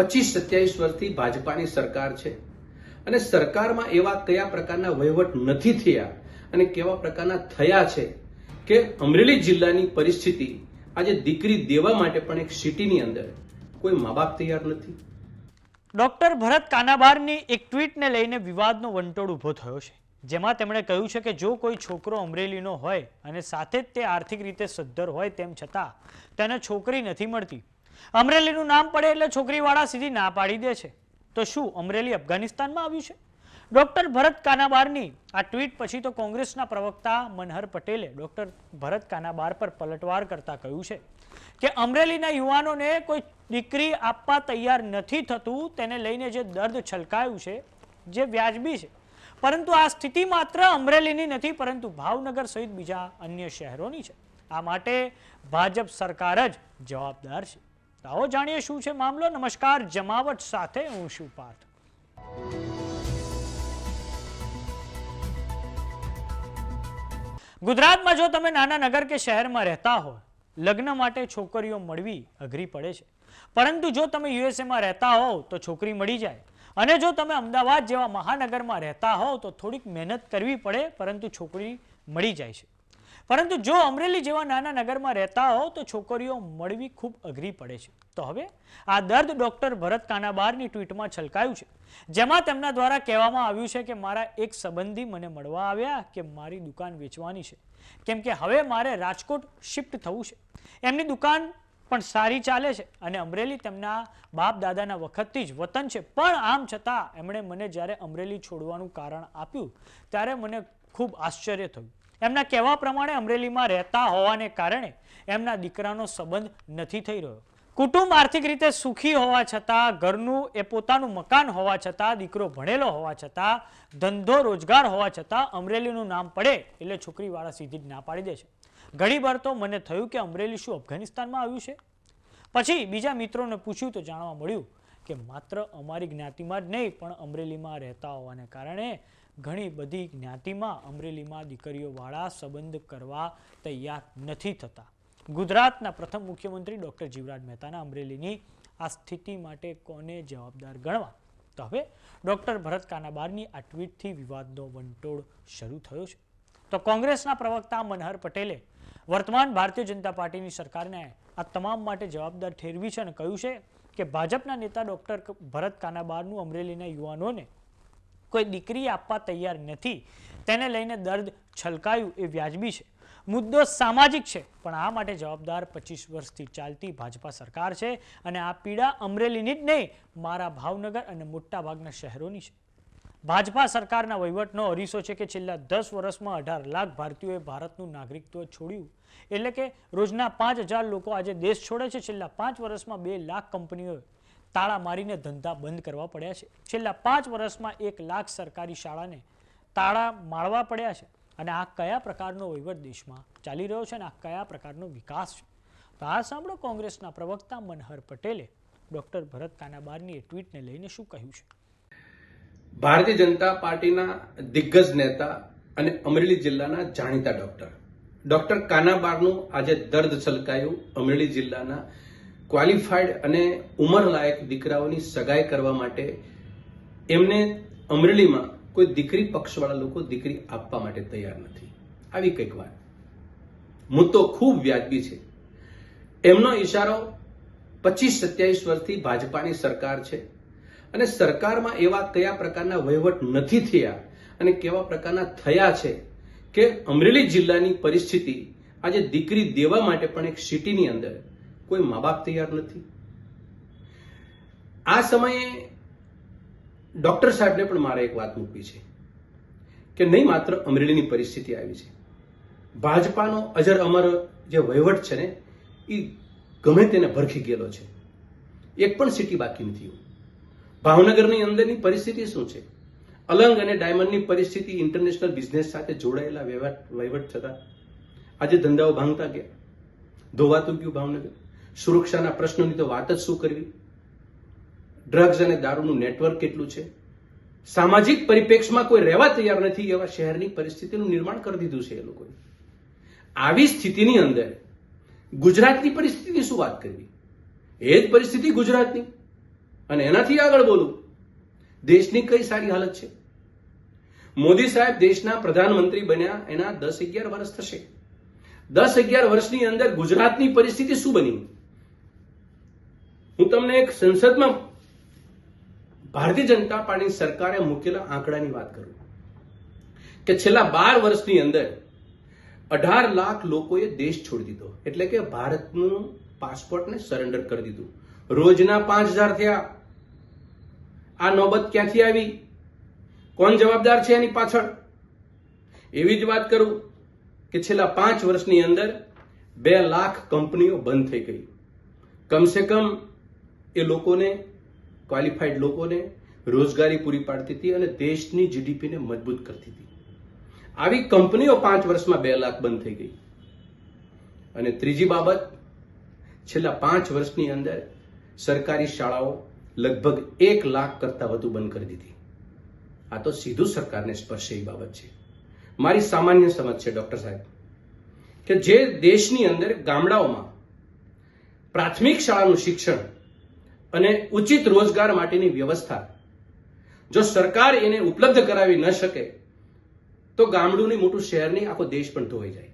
પચીસ સત્યાવીસ વર્ષથી ભાજપાની સરકાર છે. અને સરકારમાં એવા કયા પ્રકારના વહીવટ નથી થયા અને કેવા પ્રકારના થયા છે કે અમરેલી જિલ્લાની પરિસ્થિતિ આજે દીકરી દેવા માટે પણ એક સિટીની અંદર કોઈ મા બાપ તૈયાર નથી. ડોક્ટર ભરત કાનાબારની એક ટ્વીટને લઈને વિવાદનો વંટોળ ઊભો થયો છે, જેમાં તેમણે કહ્યું છે કે જો કોઈ છોકરો અમરેલીનો હોય અને સાથે જ તે આર્થિક રીતે સદ્ધર હોય તેમ છતાં તેને છોકરી નથી મળતી અમરેલીનું નામ પડે એટલે છોકરીવાળા સીધી ના પાડી દે છે. તો શું અમરેલી અફઘાનિસ્તાનમાં આવ્યું છે? ડોક્ટર ભરત કાનાબારની આ ટ્વીટ પછી તો કોંગ્રેસના પ્રવક્તા મનહર પટેલે ડોક્ટર ભરત કાનાબાર પર પલટવાર કરતા કહ્યું છે કે અમરેલીના યુવાનોને કોઈ દીકરી આપવા તૈયાર નથી થતું, તેને લઈને જે દર્દ છલકાયું છે, જે વ્યાજબી છે. પરંતુ આ સ્થિતિ માત્ર અમરેલીની નથી, પરંતુ ભાવનગર સહિત બીજા અન્ય શહેરોની છે. આ માટે ભાજપ સરકાર જ જવાબદાર છે. આવો જાણીએ શું છે મામલો. નમસ્કાર, જમાવટ સાથે હું શું પાર્થ. ગુજરાતમાં જો તમે નાના નગર કે શહેરમાં રહેતા હો, લગ્ન માટે છોકરીઓ મળવી અઘરી પડે છે. પરંતુ જો તમે યુએસએમાં રહેતા હોવ, તો છોકરી મળી જાય. અને જો તમે અમદાવાદ જેવા મહાનગરમાં રહેતા હોવ, તો થોડીક મહેનત કરવી પડે, પરંતુ છોકરી મળી જાય છે. પરંતુ જો અમરેલી જેવા નાના નગરમાં રહેતા હોવ તો છોકરીઓ મળવી ખૂબ અઘરી પડે છે. તો હવે આ દર્દ ડોક્ટર ભરત કાનાબારની ટ્વીટમાં છલકાયું છે. જેમાં તેમના દ્વારા કહેવામાં આવ્યું છે કે, મારા એક સંબંધી મને મળવા આવ્યા કે મારી દુકાન વેચવાની છે. કેમ કે હવે મારે રાજકોટ શિફ્ટ થવું છે. એમની દુકાન પણ સારી ચાલે છે અને અમરેલી તેમના બાપ દાદાના વખતથી જ વતન છે. પણ આમ છતાં એમણે મને જ્યારે અમરેલી છોડવાનું કારણ આપ્યું, ત્યારે મને ખૂબ આશ્ચર્ય થયું. એમના કહેવા પ્રમાણે અમરેલીમાં રહેતા હોવાને કારણે એમના દીકરાનો સંબંધ નથી થઈ રહ્યો. કુટુંબ આર્થિક રીતે સુખી હોવા છતાં, ઘરનું એ પોતાનું મકાન હોવા છતાં, દીકરો ભણેલો હોવા છતાં, ધંધો રોજગાર હોવા છતાં અમરેલીનું નામ પડે એટલે છોકરીવાળા સીધી જ ના પાડી દે છે. ઘણીવાર તો મને થયું કે અમરેલી શું અફઘાનિસ્તાનમાં આવ્યું છે? પછી બીજા મિત્રોને પૂછ્યું તો જાણવા મળ્યું કે માત્ર અમારી જ્ઞાતિમાં જ નહીં, પણ અમરેલીમાં રહેતા હોવાને કારણે ઘણી બધી જ્ઞાતિમાં અમરેલીમાં દીકરીઓવાળા સંબંધ કરવા તૈયાર નથી થતા. ગુજરાતના પ્રથમ મુખ્યમંત્રી ડૉક્ટર જીવરાજ મહેતાના અમરેલીની આ સ્થિતિ માટે કોને જવાબદાર ગણવા? તો હવે ડૉક્ટર ભરત કાનાબારની આ ટ્વીટથી વિવાદનો વંટોળ શરૂ થયો છે. તો કોંગ્રેસના પ્રવક્તા મનહર પટેલે વર્તમાન ભારતીય જનતા પાર્ટીની સરકારને આ તમામ માટે જવાબદાર ઠેરવી છે અને કહ્યું છે કે ભાજપના નેતા ડૉક્ટર ભરત કાનાબારનું અમરેલીના યુવાનોને કોઈ દીકરી આપવા તૈયાર નથી. તેને લઈને દર્દ છલકાયું એ વ્યાજબી છે. મુદ્દો સામાજિક છે, પણ આ માટે જવાબદાર પચીસ વર્ષથી ચાલતી ભાજપા સરકાર છે અને આ પીડા અમરેલીની જ નહીં, મારા ભાવનગર અને મોટાભાગના શહેરોની છે. ભાજપા સરકારના વહીવટનો અરીસો છે કે છેલ્લા દસ વર્ષમાં અઢાર લાખ ભારતીયોએ ભારતનું નાગરિકત્વ છોડ્યું. એટલે કે રોજના પાંચ હજાર લોકો આજે દેશ છોડે છે. છેલ્લા પાંચ વર્ષમાં બે લાખ કંપનીઓએ તાળા મારીને ધંધા બંધ કરવા પડ્યા છે. છેલ્લા પાંચ વર્ષમાં એક લાખ સરકારી શાળાને તાળા માળવા પડ્યા છે. અને આ કયા પ્રકારનો વહીવટ દેશમાં ચાલી રહ્યો છે અને આ કયા પ્રકારનો વિકાસ છે? તો આ સાંભળો કોંગ્રેસના પ્રવક્તા મનહર પટેલે ડૉક્ટર ભરત કાનાબારની એ ટ્વીટને લઈને શું કહ્યું છે. ભારતીય જનતા પાર્ટીના દિગ્ગજ નેતા અને અમરેલી જિલ્લાના જાણીતા ડોક્ટર. ડોક્ટર કાનાબારનું આજે દર્દ છલકાયું અમરેલી જિલ્લાના ક્વોલિફાઈડ અને ઉંમરલાયક દીકરાઓની સગાઈ કરવા માટે. એમને અમરેલીમાં કોઈ દીકરી પક્ષવાળા લોકો દીકરી આપવા માટે તૈયાર નથી. આવી કંઈક વાત. મુદ્દો ખૂબ વ્યાજબી છે. એમનો ઈશારો પચીસ સત્યાવીસ વર્ષથી ભાજપાની સરકાર છે. અને સરકારમાં એવા કયા પ્રકારના વહીવટ નથી થયા અને કેવા પ્રકારના થયા છે કે અમરેલી જિલ્લાની પરિસ્થિતિ આજે દીકરી દેવા માટે પણ એક સિટીની અંદર કોઈ મા બાપ તૈયાર નથી. આ સમયે ડોક્ટર સાહેબને પણ મારે એક વાત મૂકવી છે કે નહીં માત્ર અમરેલીની પરિસ્થિતિ આવી છે. ભાજપાનો અજર અમર જે વહીવટ છે ને એ ગમે તેને ભરખી ગયેલો છે. એક પણ સિટી બાકી નથી. ભાવનગરની અંદરની પરિસ્થિતિ શું છે? અલંગ અને ડાયમંડની પરિસ્થિતિ ઇન્ટરનેશનલ બિઝનેસ સાથે જોડાયેલા વહીવટ વહીવટ થતા આજે ધંધાઓ ભાંગતા ગયા. ધોવાતું ગયું ભાવનગર. સુરક્ષાના પ્રશ્નોની તો વાત જ શું કરવી? ડ્રગ્સ અને દારૂનું નેટવર્ક કેટલું છે? સામાજિક પરિપ્રેક્ષમાં કોઈ રહેવા તૈયાર નથી એવા શહેરની પરિસ્થિતિનું નિર્માણ કરી દીધું છે એ લોકોએ. આવી સ્થિતિની અંદર ગુજરાતની પરિસ્થિતિની શું વાત કરવી? એ જ પરિસ્થિતિ ગુજરાતની. અને એનાથી આગળ બોલું. દેશની કઈ સારી હાલત છે? મોદી સાહેબ દેશના પ્રધાનમંત્રી બન્યા, એના દસ અગિયાર વર્ષ થશે. દસ અગિયાર વર્ષની અંદર ગુજરાતની પરિસ્થિતિ શું બની? હું તમને એક સંસદમાં ભારતીય જનતા પાર્ટી સરકારે મૂકેલા આંકડાની વાત કરું. કે છેલ્લા બાર વર્ષની અંદર અઢાર લાખ લોકોએ દેશ છોડી દીધો. એટલે કે ભારતનું પાસપોર્ટને સરેન્ડર કરી દીધું. રોજના પાંચ હજાર થયા. આ નોબત ક્યાંથી આવી? કોણ જવાબદાર છે એની પાછળ? એવી જ વાત કરું કે છેલ્લા પાંચ વર્ષની અંદર બે લાખ કંપનીઓ બંધ થઈ ગઈ. કમસે કમ એ લોકોને ક્વોલિફાઈડ લોકોને રોજગારી પૂરી પાડતી હતી અને દેશની જીડીપીને મજબૂત કરતી હતી. આવી કંપનીઓ પાંચ વર્ષમાં બે લાખ બંધ થઈ ગઈ. અને ત્રીજી બાબત, છેલ્લા પાંચ વર્ષની અંદર સરકારી શાળાઓ લગભગ એક લાખ કરતાં વધુ બંધ કરી દીધી. આ તો સીધું સરકારને સ્પર્શે એ બાબત છે. મારી સામાન્ય સમજ છે, ડોક્ટર સાહેબ, કે જે દેશની અંદર ગામડાઓમાં પ્રાથમિક શાળાનું શિક્ષણ અને ઉચિત રોજગાર માટેની વ્યવસ્થા જો સરકાર એને ઉપલબ્ધ કરાવી ન શકે, તો ગામડુંની મોટું શહેરની આખો દેશ પણ ધોવાઈ જાય.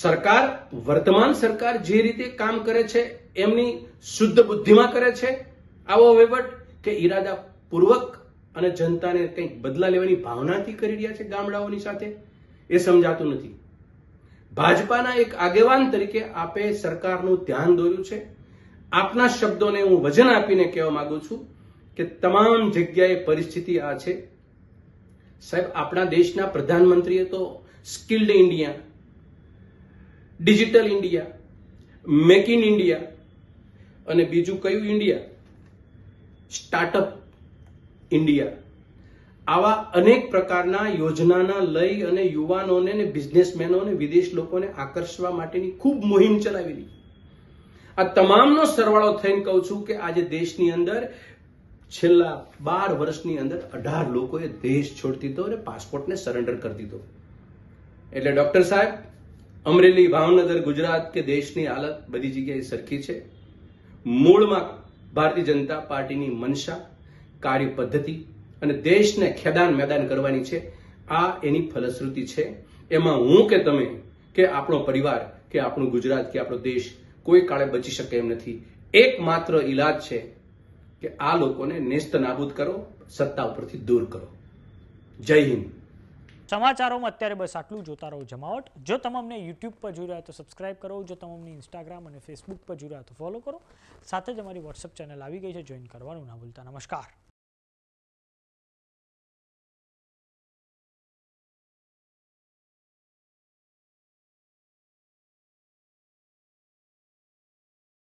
સરકાર, વર્તમાન સરકાર જે રીતે કામ કરે છે, એમની શુદ્ધ બુદ્ધિમાં કરે છે, આવો વહીવટ કે ઈરાદાપૂર્વક અને જનતાને કંઈક બદલા લેવાની ભાવનાથી કરી રહ્યા છે ગામડાઓની સાથે, એ સમજાતું નથી. ભાજપાના એક આગેવાન તરીકે આપે સરકારનું ધ્યાન દોર્યું છે. આપના શબ્દોને હું વજન આપીને કહેવા માંગુ છું કે તમામ જગ્યાએ પરિસ્થિતિ આ છે. સાહેબ, આપણા દેશના પ્રધાનમંત્રીએ તો skilled India digital India make in India અને બીજું કયું ઇન્ડિયા સ્ટાર્ટઅપ ઇન્ડિયા આવા અનેક પ્રકારના યોજનાના લઈ અને યુવાનોને ને બિઝનેસમેનોને વિદેશ લોકોને આકર્ષવા માટેની ખૂબ મુહિમ ચલાવેલી આ તમામનો સરવાળો થઈને કહું છું કે આજે દેશની અંદર છેલ્લા બાર વર્ષની અંદર અઢાર લોકોએ દેશ છોડી દીધો અને પાસપોર્ટને સરેન્ડર કરી દીધો. એટલે ડોક્ટર સાહેબ અમરેલી, ભાવનગર, ગુજરાત કે દેશની હાલત બધી જગ્યાએ સરખી છે. મૂળમાં ભારતીય જનતા પાર્ટીની મનસા કાર્ય પદ્ધતિ અને દેશને ખેદાન મેદાન કરવાની છે, આ એની ફલશ્રુતિ છે. એમાં હું કે તમે, કે આપણો પરિવાર, કે આપણું ગુજરાત, કે આપણો દેશ કોઈ કાળે બચી શકે એમ નથી. એકમાત્ર ઈલાજ છે કે આ લોકોને નેસ્ત નાબૂદ કરો, સત્તા ઉપરથી દૂર કરો. જય હિન્દ. સમાચારોમાં અત્યારે બસ આટલું જોતા રહો જમાવટ. જો તમને યુટ્યુબ પર જોઈ રહ્યા તો સબસ્ક્રાઇબ કરો. જો તમને ઇન્સ્ટાગ્રામ અને ફેસબુક પર જોઈ રહ્યા તો ફોલો કરો. સાથે જ અમારી વોટ્સઅપ ચેનલ આવી ગઈ છે. જોઈન કરવાનું ના ભૂલતા. નમસ્કાર.